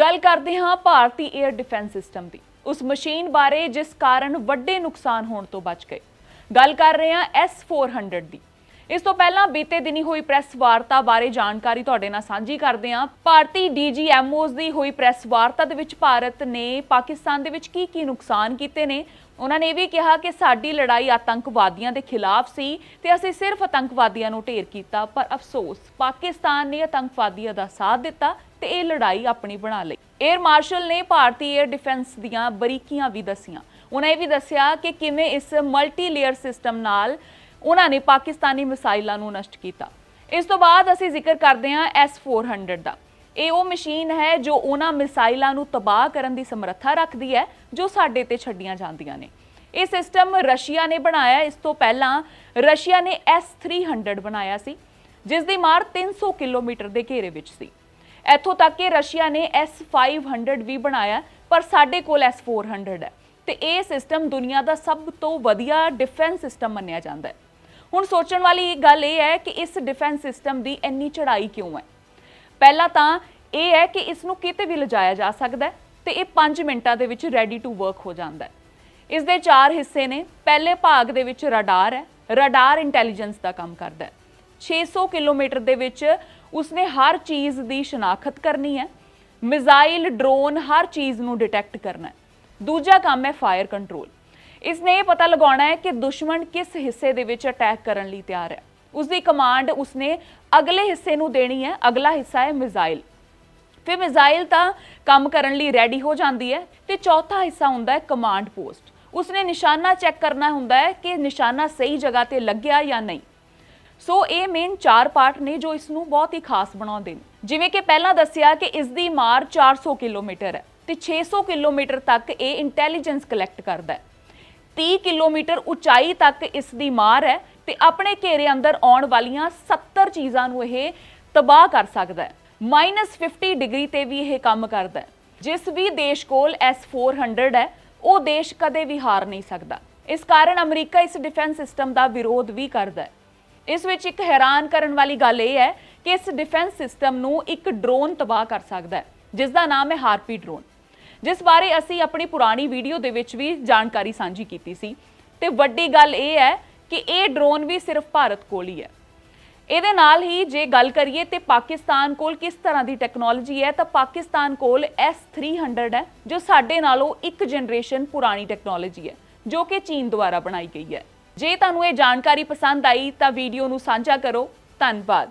ਗੱਲ ਕਰਦੇ ਹਾਂ ਭਾਰਤੀ 에ਅਰ ਡਿਫੈਂਸ ਸਿਸਟਮ ਦੀ। ਉਸ ਮਸ਼ੀਨ ਬਾਰੇ ਜਿਸ ਕਾਰਨ ਵੱਡੇ ਨੁਕਸਾਨ ਹੋਣ ਤੋਂ ਬਚ ਗਏ। ਗੱਲ ਕਰ ਰਹੇ ਹਾਂ S400 ਦੀ। ਇਸ ਤੋਂ ਪਹਿਲਾਂ ਬੀਤੇ ਦਿਨੀ ਹੋਈ ਪ੍ਰੈਸ ਵਾਰਤਾ ਬਾਰੇ ਜਾਣਕਾਰੀ ਤੁਹਾਡੇ ਨਾਲ ਸਾਂਝੀ ਕਰਦੇ ਹਾਂ। ਭਾਰਤੀ ਡੀਜੀਐਮਓਸ ਦੀ ਹੋਈ ਪ੍ਰੈਸ ਵਾਰਤਾ ਦੇ ਵਿੱਚ ਭਾਰਤ ਨੇ ਪਾਕਿਸਤਾਨ ਦੇ ਵਿੱਚ ਕੀ ਕੀ ਨੁਕਸਾਨ ਕੀਤੇ ਨੇ? ਉਹਨਾਂ ਨੇ ਇਹ ਵੀ ਕਿਹਾ ਕਿ ਸਾਡੀ ਲੜਾਈ ਆਤੰਕਵਾਦੀਆਂ ਦੇ ਖਿਲਾਫ ਸੀ ਤੇ ਅਸੀਂ ਸਿਰਫ ਆਤੰਕਵਾਦੀਆਂ ਨੂੰ ਢੇਰ ਕੀਤਾ, ਪਰ ਅਫਸੋਸ, ਪਾਕਿਸਤਾਨ ਨੇ ਆਤੰਕਵਾਦੀਆਂ ਦਾ ਸਾਥ ਦਿੱਤਾ ਤੇ ਇਹ ਲੜਾਈ ਆਪਣੀ ਬਣਾ ਲਈ। 에ਅਰ ਮਾਰਸ਼ਲ ਨੇ ਭਾਰਤੀ 에ਅਰ ਡਿਫੈਂਸ ਦੀਆਂ ਬਰੀਕੀਆਂ ਵੀ ਦਸੀਆਂ। ਉਹਨਾਂ ਇਹ ਵੀ ਦੱਸਿਆ ਕਿ ਕਿਵੇਂ ਇਸ ਮਲਟੀ ਲੇਅਰ ਸਿਸਟਮ ਨਾਲ ਉਹਨਾਂ ਨੇ ਪਾਕਿਸਤਾਨੀ ਮਿਸਾਈਲਾਂ ਨੂੰ ਨਸ਼ਟ ਕੀਤਾ। ਇਸ ਤੋਂ ਬਾਅਦ ਅਸੀਂ ਜ਼ਿਕਰ ਕਰਦੇ ਹਾਂ S400 ਦਾ। ਇਹ ਉਹ ਮਸ਼ੀਨ ਹੈ ਜੋ ਉਹਨਾਂ ਮਿਸਾਈਲਾਂ ਨੂੰ ਤਬਾਹ ਕਰਨ ਦੀ ਸਮਰੱਥਾ ਰੱਖਦੀ ਹੈ, ਜੋ ਸਾਡੇ ਤੇ ਛੱਡੀਆਂ ਜਾਂਦੀਆਂ ਨੇ। ਇਹ ਸਿਸਟਮ ਰਸ਼ੀਆ ਨੇ ਬਣਾਇਆ। ਇਸ ਤੋਂ ਪਹਿਲਾਂ ਰਸ਼ੀਆ ਨੇ S300 ਬਣਾਇਆ ਸੀ, ਜਿਸ ਦੀ ਮਾਰ 300 ਕਿਲੋਮੀਟਰ ਦੇ ਘੇਰੇ ਵਿੱਚ ਸੀ। ਇੱਥੋਂ ਤੱਕ ਕਿ ਰਸ਼ੀਆ ਨੇ S500 ਵੀ ਬਣਾਇਆ, ਪਰ ਸਾਡੇ ਕੋਲ S400 ਹੈ। ਤੇ ਇਹ ਸਿਸਟਮ ਦੁਨੀਆ ਦਾ ਸਭ ਤੋਂ ਵਧੀਆ ਡਿਫੈਂਸ ਸਿਸਟਮ ਮੰਨਿਆ ਜਾਂਦਾ ਹੈ। ਹੁਣ ਸੋਚਣ ਵਾਲੀ ਗੱਲ ਇਹ ਹੈ ਕਿ ਇਸ ਡਿਫੈਂਸ ਸਿਸਟਮ ਦੀ ਇੰਨੀ ਚੜ੍ਹਾਈ ਕਿਉਂ ਹੈ? ਪਹਿਲਾ ਤਾਂ ਇਹ ਹੈ ਕਿ ਇਸ ਨੂੰ ਕਿਤੇ ਵੀ ਲਿਜਾਇਆ ਜਾ ਸਕਦਾ ਹੈ ਤੇ ਇਹ 5 ਮਿੰਟਾਂ ਦੇ ਵਿੱਚ ਰੈਡੀ ਟੂ ਵਰਕ ਹੋ ਜਾਂਦਾ ਹੈ। ਇਸ ਦੇ ਚਾਰ ਹਿੱਸੇ ਨੇ, ਪਹਿਲੇ ਭਾਗ ਦੇ ਵਿੱਚ ਰਡਾਰ ਹੈ ਰਡਾਰ ਇੰਟੈਲੀਜੈਂਸ ਦਾ ਕੰਮ ਕਰਦਾ ਹੈ। 600 ਕਿਲੋਮੀਟਰ ਦੇ ਵਿੱਚ ਉਸਨੇ ਹਰ ਚੀਜ਼ ਦੀ ਸ਼ਨਾਖਤ ਕਰਨੀ ਹੈ, ਮਿਜ਼ਾਈਲ ਡਰੋਨ ਹਰ ਚੀਜ਼ ਨੂੰ ਡਿਟੈਕਟ ਕਰਨਾ ਹੈ। ਦੂਜਾ ਕੰਮ ਹੈ ਫਾਇਰ ਕੰਟਰੋਲ ਇਸ ਨੇ ਇਹ ਪਤਾ ਲਗਾਉਣਾ ਹੈ ਕਿ ਦੁਸ਼ਮਣ ਕਿਸ ਹਿੱਸੇ ਦੇ ਵਿੱਚ ਅਟੈਕ ਕਰਨ ਲਈ ਤਿਆਰ ਹੈ। ਉਸ ਦੀ ਕਮਾਂਡ ਉਸਨੇ ਅਗਲੇ ਹਿੱਸੇ ਨੂੰ ਦੇਣੀ ਹੈ। ਅਗਲਾ ਹਿੱਸਾ ਹੈ ਮਿਜ਼ਾਈਲ। ਫਿਰ ਮਿਜ਼ਾਈਲ ਤਾਂ ਕੰਮ ਕਰਨ ਲਈ ਰੈਡੀ ਹੋ ਜਾਂਦੀ ਹੈ ਤੇ ਚੌਥਾ ਹਿੱਸਾ ਹੁੰਦਾ ਹੈ ਕਮਾਂਡ ਪੋਸਟ। ਉਸਨੇ ਨਿਸ਼ਾਨਾ ਚੈੱਕ ਕਰਨਾ ਹੁੰਦਾ ਹੈ ਕਿ ਨਿਸ਼ਾਨਾ ਸਹੀ ਜਗ੍ਹਾ ਤੇ ਲੱਗਿਆ ਜਾਂ ਨਹੀਂ। ਸੋ ਇਹ ਮੇਨ ਚਾਰ ਪਾਰਟ ਨੇ ਜੋ ਇਸ ਨੂੰ ਬਹੁਤ ਹੀ ਖਾਸ ਬਣਾਉਂਦੇ ਨੇ। ਜਿਵੇਂ ਕਿ ਪਹਿਲਾਂ ਦੱਸਿਆ ਕਿ ਇਸ ਦੀ ਮਾਰ 400 ਕਿਲੋਮੀਟਰ ਹੈ ਤੇ 600 ਕਿਲੋਮੀਟਰ ਤੱਕ ਇਹ ਇੰਟੈਲੀਜੈਂਸ ਕਲੈਕਟ ਕਰਦਾ ਹੈ। 30 ਕਿਲੋਮੀਟਰ ਉਚਾਈ ਤੱਕ ਇਸ ਦੀ ਮਾਰ ਹੈ ਤੇ ਆਪਣੇ ਘੇਰੇ ਅੰਦਰ ਆਉਣ ਵਾਲੀਆਂ 70 ਚੀਜ਼ਾਂ ਨੂੰ ਇਹ ਤਬਾਹ ਕਰ ਸਕਦਾ ਹੈ। -50 ਡਿਗਰੀ ਤੇ ਵੀ ਇਹ ਕੰਮ ਕਰਦਾ ਹੈ। ਜਿਸ ਵੀ ਦੇਸ਼ ਕੋਲ S400 ਹੈ, ਉਹ ਦੇਸ਼ ਕਦੇ ਵੀ ਹਾਰ ਨਹੀਂ ਸਕਦਾ। ਇਸ ਕਾਰਨ ਅਮਰੀਕਾ ਇਸ ਡਿਫੈਂਸ ਸਿਸਟਮ ਦਾ ਵਿਰੋਧ ਵੀ ਕਰਦਾ ਹੈ। ਇਸ ਵਿੱਚ ਇੱਕ ਹੈਰਾਨ ਕਰਨ ਵਾਲੀ ਗੱਲ ਇਹ ਹੈ ਕਿ ਇਸ ਡਿਫੈਂਸ ਸਿਸਟਮ ਨੂੰ ਇੱਕ ਡਰੋਨ ਤਬਾਹ ਕਰ ਸਕਦਾ ਹੈ ਜਿਸ ਦਾ ਨਾਮ ਹੈ ਹਾਰਪੀ ਡਰੋਨ ਜਿਸ ਬਾਰੇ ਅਸੀਂ ਆਪਣੀ ਪੁਰਾਣੀ ਵੀਡੀਓ ਦੇ ਵਿੱਚ ਵੀ ਜਾਣਕਾਰੀ ਸਾਂਝੀ ਕੀਤੀ ਸੀ। ਤੇ ਵੱਡੀ ਗੱਲ ਇਹ ਹੈ ਕਿ ਇਹ ਡਰੋਨ ਵੀ ਸਿਰਫ ਭਾਰਤ ਕੋਲ ਹੀ ਹੈ। ਇਹਦੇ ਨਾਲ ਹੀ ਜੇ ਗੱਲ ਕਰੀਏ ਤੇ ਪਾਕਿਸਤਾਨ ਕੋਲ ਕਿਸ ਤਰ੍ਹਾਂ ਦੀ ਟੈਕਨੋਲੋਜੀ ਹੈ, ਤਾਂ ਪਾਕਿਸਤਾਨ ਕੋਲ S300 ਹੈ, ਜੋ ਸਾਡੇ ਨਾਲੋਂ ਇੱਕ ਜਨਰੇਸ਼ਨ ਪੁਰਾਣੀ ਟੈਕਨੋਲੋਜੀ ਹੈ, ਜੋ ਕਿ ਚੀਨ ਦੁਆਰਾ ਬਣਾਈ ਗਈ ਹੈ। ਜੇ ਤੁਹਾਨੂੰ ਇਹ ਜਾਣਕਾਰੀ ਪਸੰਦ ਆਈ ਤਾਂ ਵੀਡੀਓ ਨੂੰ ਸਾਂਝਾ ਕਰੋ। ਧੰਨਵਾਦ।